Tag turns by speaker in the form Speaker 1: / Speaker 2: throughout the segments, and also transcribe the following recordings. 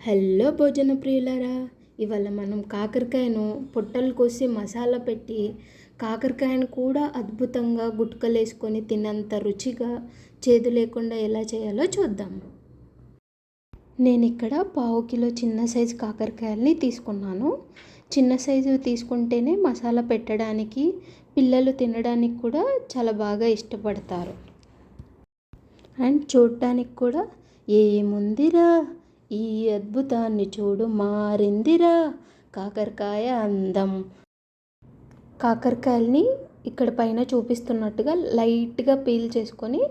Speaker 1: Hello భోజన ప్రియులారా ఇవాళ మనం కాకరకాయను పొట్టలు కోసి మసాలా పెట్టి కాకరకాయను కూడా అద్భుతంగా గుట్కలేసుకొని తినంత రుచిగా చేదు లేకుండా ఎలా చేయాలో చూద్దాం. నేను ఇక్కడ పావు కిలో చిన్న సైజు కాకరకాయల్ని తీసుకున్నాను. చిన్న సైజు తీసుకుంటేనే మసాలా పెట్టడానికి పిల్లలు తినడానికి కూడా చాలా బాగా ఇష్టపడతారు. అండ్ చూడటానికి కూడా ఏముందిరా? ఈ అద్భుతాన్ని చూడు మారిందిరా కాకరకాయ అందం. కాకరకాయల్ని ఇక్కడ పైన చూపిస్తున్నట్టుగా లైట్గా పీల్ చేసుకొని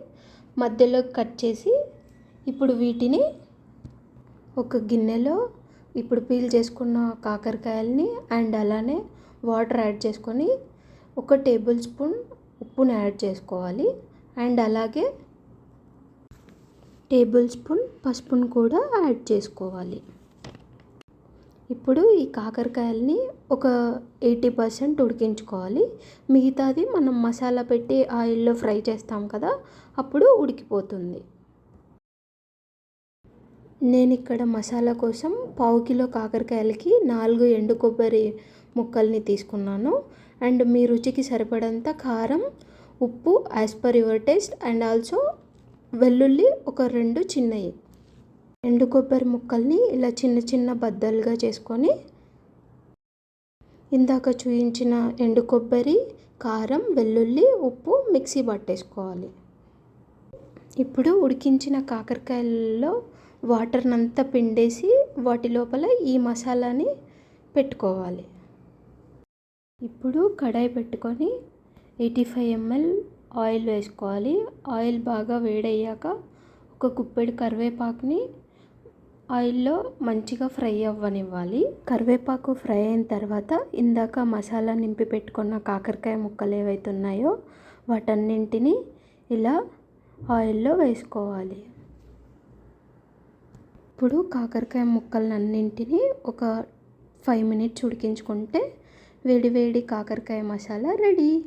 Speaker 1: మధ్యలో కట్ చేసి ఇప్పుడు వీటిని ఒక గిన్నెలో ఇప్పుడు పీల్ చేసుకున్న కాకరకాయల్ని అండ్ అలానే వాటర్ యాడ్ చేసుకొని ఒక టేబుల్ స్పూన్ ఉప్పును యాడ్ చేసుకోవాలి. అండ్ అలాగే టేబుల్ స్పూన్ పసుపును కూడా యాడ్ చేసుకోవాలి. ఇప్పుడు ఈ కాకరకాయలని ఒక ఎయిటీ పర్సెంట్ ఉడికించుకోవాలి. మిగతాది మనం మసాలా పెట్టి ఆయిల్లో ఫ్రై చేస్తాం కదా అప్పుడు ఉడికిపోతుంది. నేను ఇక్కడ మసాలా కోసం పావు కిలో కాకరకాయలకి నాలుగు ఎండు కొబ్బరి ముక్కల్ని తీసుకున్నాను. అండ్ మీ రుచికి సరిపడంత కారం ఉప్పు as per your taste and also వెల్లుల్లి ఒక రెండు చిన్నవి ఎండు కొబ్బరి ముక్కల్ని ఇలా చిన్న చిన్న బద్దలుగా చేసుకొని ఇందాక చూయించిన ఎండు కొబ్బరి కారం వెల్లుల్లి ఉప్పు మిక్సీ పట్టేసుకోవాలి. ఇప్పుడు ఉడికించిన కాకరకాయలలో వాటర్నంతా పిండేసి వాటి లోపల ఈ మసాలాని పెట్టుకోవాలి. ఇప్పుడు కడాయి పెట్టుకొని ఎయిటీ ఫైవ్ ఎంఎల్ ఆయిల్ వేసుకోవాలి. ఆయిల్ బాగా వేడయ్యాక ఒక గుప్పెడు కరివేపాకుని ఆయిల్లో మంచిగా ఫ్రై అవ్వనివ్వాలి. కరివేపాకు ఫ్రై అయిన తర్వాత ఇందాక మసాలా నింపి పెట్టుకున్న కాకరకాయ ముక్కలు ఏవైతే ఉన్నాయో వాటన్నింటినీ ఇలా ఆయిల్లో వేసుకోవాలి. ఇప్పుడు కాకరకాయ ముక్కలన్నింటినీ ఒక ఫైవ్ మినిట్స్ ఉడికించుకుంటే వేడి వేడి కాకరకాయ మసాలా రెడీ.